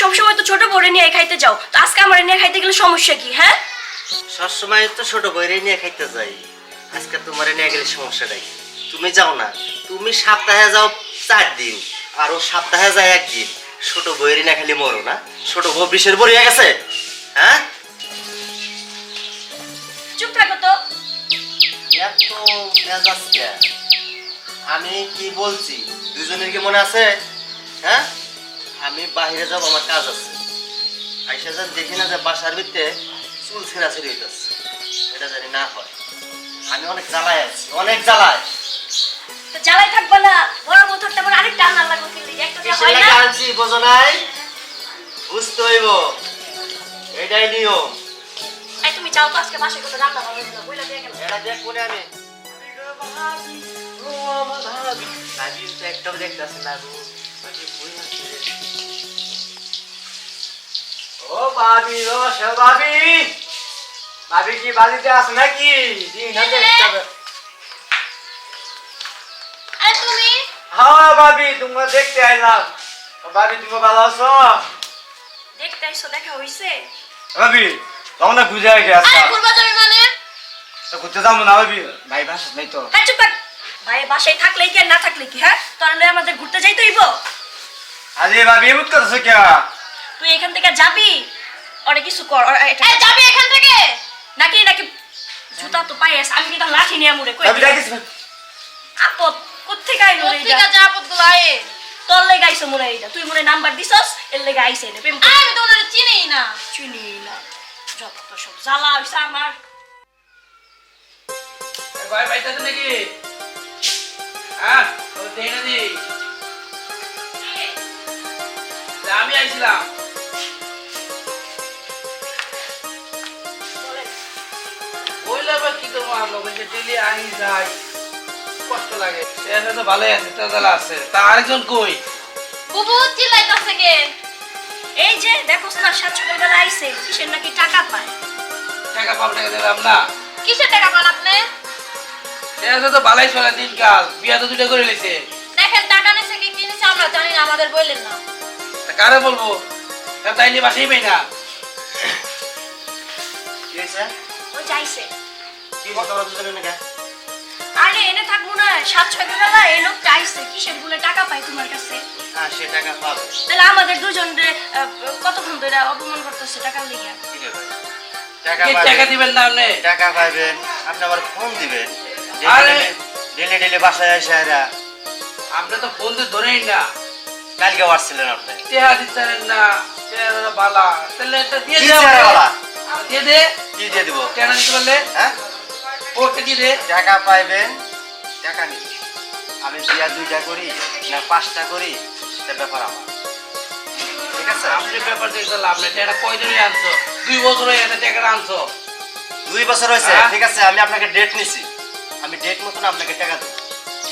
সবসময় তো ছোট বড়ে নিয়ে খাইতে যাও। তো আজকে আমার নিয়ে খাইতে গেলে সমস্যা কি হ্যাঁ? সবসময় তো ছোট বইরে নিয়ে খাইতে যাই। আজকে তোমার নিয়ে গেলে সমস্যা সমস্যাটাই। তুমি যাও না। তুমি সপ্তাহে যাও চার দিন আর ও সপ্তাহে যায় একদিন। ছোট বইরে না খালি মরো না ছোট বউ বিষের বড়িয়া গেছে হ্যাঁ? চুপ থাকো তো। এত মেজাজ আমি কি বলছি? দুজনের কি মনে আছে? হ্যাঁ? আমি বাহিরে যাব আমার কাজ আছে। আইসা যান দেখি না যে বাসার ভিতরে চুল ছেঁড়াছেড়ি হইতেছে। এটা জানি না হয়। আমি অনেক জ্বালায় আছি অনেক জ্বালায়। তো জ্বালাই থাকবে না বড় বউ থাকতে আমার আরেকটা আন্না লাগবে কিন্তু একটা হয় না? আনছি বোঝো নাই? বুঝতে হইব। এটাই নিয়ম। এই তুমি যাও তো আজকে করে রান্না দিও বইলা দিয়ে গেলাম। এটা দেখ কোনে আমি? ভাবি তো একটাও দেখতেছে না গো। ও ভাবি ও সে ভাবি ভাবি কি বাড়িতে আছে নাকি? দিন দেখতে হবে। আরে তুমি? হ্যাঁ ভাবি তোমরা দেখতে আইলাম। ভাবি তুমি ভালো আছো? দেখতে আইসো দেখা হইছে। ভাবি তোমরা খুঁজে রেখে আসছো আরে ঘুরবা যাবে মানে? তো ঘুরতে যাব না ভাবি ভাই বাসা নেই তো। হ্যাঁ চুপ ভাই বাসায় থাকলে কি আর না থাকলে কি হ্যাঁ? তোর আমাদের ঘুরতে যাইতে হইব? আরে ভাবি এমন করছ কে তুই এখান থেকে যাবি? অনেক কিছু কর যাবি এখান থেকে? নাকি নাকি জুতা তো পাই আছে আমি কিন্তু লাঠি নিয়ে মুড়ে কই আপদ কোত্থেকে আইলো রে এটা যা আপদগুলো আয়ে তোর লেগে মনে হয় এটা তুই মনে নাম্বার দিছস এর লেগে আইসে রে প্রেম আমি তো ওদের চিনিই না। চিনি না। যত সব জ্বালা হইছে আমার। ভাই পাইতেছে নাকি? হ্যাঁ ও দেই না দি আমি আইছিলাম। ডেলি আই যাই। কষ্ট লাগে। তো ভালোই আছে তাহলে আছে। তা আরেকজন কই? বুবু চিল্লাইতাছে কে? এই যে দেখোস না সাত সকালবেলা আইসে কিসের নাকি টাকা পায়? টাকা পাব টাকা দিলাম না। কিসের টাকা পান আপনি? সে তো ভালোই চলে দিনকাল। বিয়া তো দুটো করে নিছে। দেখেন টাকা নিছে কি কিনেছে আমরা জানি না আমাদের বললেন না। কারে বলব? তা তাইলে বাসাই পাই না। কি হয়েছে ও যাইছে কি কথা বলো দুজনে নাকি? আরে এনে থাকব না। সাত ছয় বেলা এই লোকটা আইসে কিসেরগুলো টাকা পায় তোমার কাছে? হ্যাঁ সে টাকা পাবে। তাহলে আমাদের দুজন কতক্ষণ ধরে অপমান করতেছে টাকা লিগে টাকা টাকা দিবেন না আপনি? টাকা পাইবেন আপনি আবার ফোন দিবেন। আরে- ডেলি ডেলি বাসায় এসে এরা। আপনি তো ফোন দিয়ে ধরেই না। কালকে আসছিলেন আপনি। টেহা দিতেন না। চেহারা বালা। তাহলে এটা দিয়ে চেহারা। বালা? দিয়ে দে। কি দিয়ে দিব? টেহা দিতে পারলে? হ্যাঁ? ওকে দিয়ে দে। টাকা পাইবেন টাকা নিন আমি বিয়া দুইটা করি না পাঁচটা করি সে ব্যাপার আমার। ঠিক আছে? আপনি ব্যাপার দেখতে লাভ নেই। টেহাটা কয়দিনই আনছো? দুই বছর হয়ে গেছে টাকাটা আনছো? দুই বছর হয়েছে। হ্যাঁ? ঠিক আছে আমি আপনাকে ডেট নিছি। আমি ডেট মতন আপনাকে টাকা দেবো।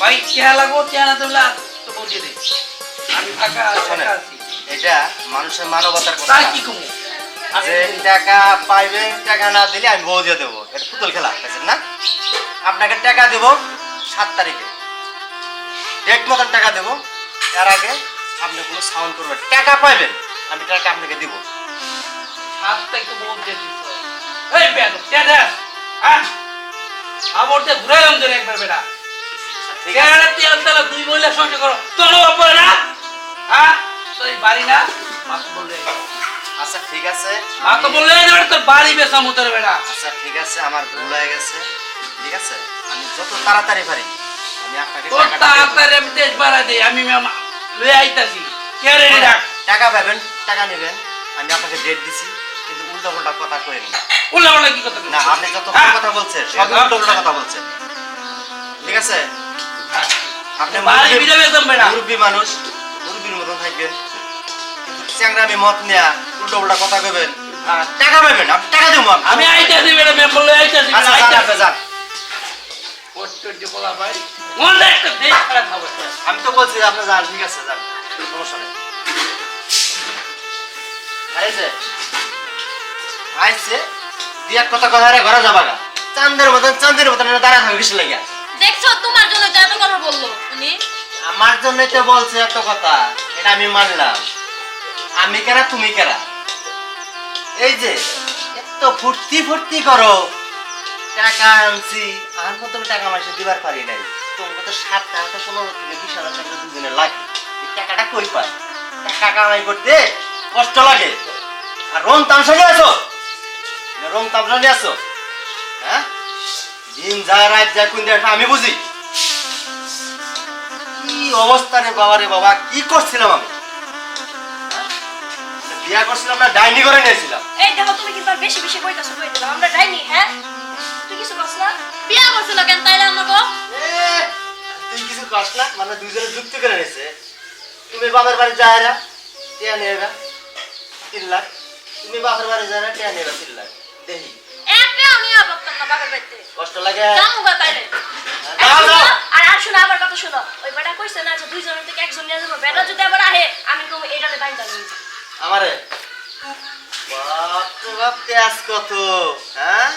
ভাই টেহা লাগবো? না দিলে তো বলিয়ে দে। আমি টাকা শোনেন এটা মানুষের মানবতার কথা। কি কমু? যে টাকা পাইবেন টাকা না দিলে আমি বউ দিয়ে দেবো। এটা পুতুল খেলা বুঝছেন না? আপনাকে টাকা দেবো সাত তারিখে। ডেট মতন টাকা দেবো। এর আগে আপনি কোনো সাউন্ড করবেন টাকা পাইবেন আমি টাকা আপনাকে দিব। হাতটা একটু বল দিয়ে দিছ এই বেদ টেহা দে হ্যাঁ? আমার দিয়ে ঘুরাইলাম একবার বেটা। ঠিক আছে। টেহাটা তেল তেল দুই মহিলা সংসার করো? তোর বাবা না? হ্যাঁ? তোর বাড়ি না? বললে। আচ্ছা ঠিক আছে। মাত্র আমি- বললে এবার তোর বাড়ি বেচা মতোর বেটা আচ্ছা ঠিক আছে আমার ভুল হয়ে গেছে। ঠিক আছে আমি যত তাড়াতাড়ি পারি আমি আপনাকে তোর তাড়াতাড়ি আমি দেশ বাড়া দিই আমি লয়ে আইতাছি। কে রে ডাক? টাকা পাবেন টাকা নেবেন আমি আপনাকে ডেট দিছি কিন্তু উল্টো পাল্টা কথা করেন না। উল্লা উল্লা কি কথা না আপনি যত হ্যাঁ? কথা বলছেন সব উল্টো পাল্টা কথা বলছেন। ঠিক আছে? আপনি বাড়ি মুরব্বী মানুষ মুরব্বীর মতন থাকবেন। কিন্তু চ্যাংরামি মত নেয়া উল্টো কথা কইবেন টাকা পাবেন আপনি টাকা দেবো আমি আইতাছি আইতাছি আইতাছি যান আমি তো বলছি আপনি যান ঠিক আছে যান সমস্যা নেই। আইছে দিয়া কথা কথা রে ঘরে যাবা গা। চান্দের মতন চান্দের মতন দাঁড়া থাকবে কিছু লাগিয়া দেখছ তোমার জন্য যা এত কথা বলল উনি। আমার জন্যই তো বলছে এত কথা এটা আমি মানলাম। আমি কেরা তুমি কেরা? এই যে, এত ফুর্তি ফুর্তি করো। টাকা আনছি, আর কত টাকা মাসে দিবার পারি নাই। তোমাকে তো সাত টাকা পনেরো থেকে বিশ হাজার টাকা দুদিনে লাগে। টাকাটা কই পাই? টাকা কামাই করতে কষ্ট লাগে। আর রং তামসা নিয়ে আসো। রং তামসা নিয়ে আসো। হ্যাঁ? দিন যায় রাত যায় কোন আমি বুঝি। কি অবস্থা রে বাবা রে বাবা, কি করছিলাম আমি? বিয়া করছিলাম না ডাইনি করে নিয়েছিলাম এই দেখো তুমি কিন্তু আর বেশি বেশি কইতাছো কই দিলাম? আমরা যাইনি হ্যাঁ? তুই কিছু কস না? বিয়া করছিল কেন তাইলে আমাকে? তুই কিছু কস না? মানে দুইজনে যুক্তি করে নিয়েছে তুমি বাপের বাড়ি যায় না টিয়া নিয়ে গা তিন লাখ তুমি বাপের বাড়ি যায় না টিয়া নিয়ে গা তিন লাখ দেখি। একটা আমি না বাড়িতে। কষ্ট লাগে? গা তাইলে। আর আর শোনো আমার কথা শোনো। ওই বেটা কইছে না যে দুইজনের থেকে একজন নিয়ে যাব বেটা যদি আবার আহে আমি তুমি এটাতে বাইন জানি আমারে? বাপ বাপ তেজ কত হ্যাঁ?